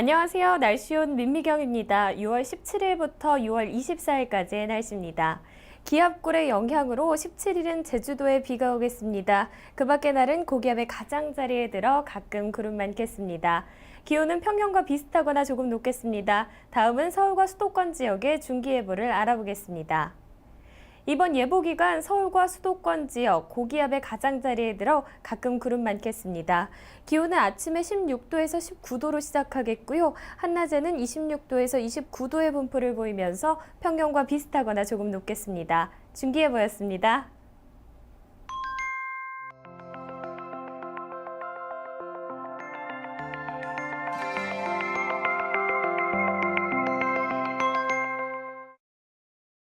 안녕하세요. 날씨온 민미경입니다. 6월 17일부터 6월 24일까지의 날씨입니다. 기압골의 영향으로 17일은 제주도에 비가 오겠습니다. 그 밖의 날은 고기압의 가장자리에 들어 가끔 구름 많겠습니다. 기온은 평년과 비슷하거나 조금 높겠습니다. 다음은 서울과 수도권 지역의 중기예보를 알아보겠습니다. 이번 예보 기간 서울과 수도권 지역 고기압의 가장자리에 들어 가끔 구름 많겠습니다. 기온은 아침에 16도에서 19도로 시작하겠고요. 한낮에는 26도에서 29도의 분포를 보이면서 평년과 비슷하거나 조금 높겠습니다. 중기예보였습니다.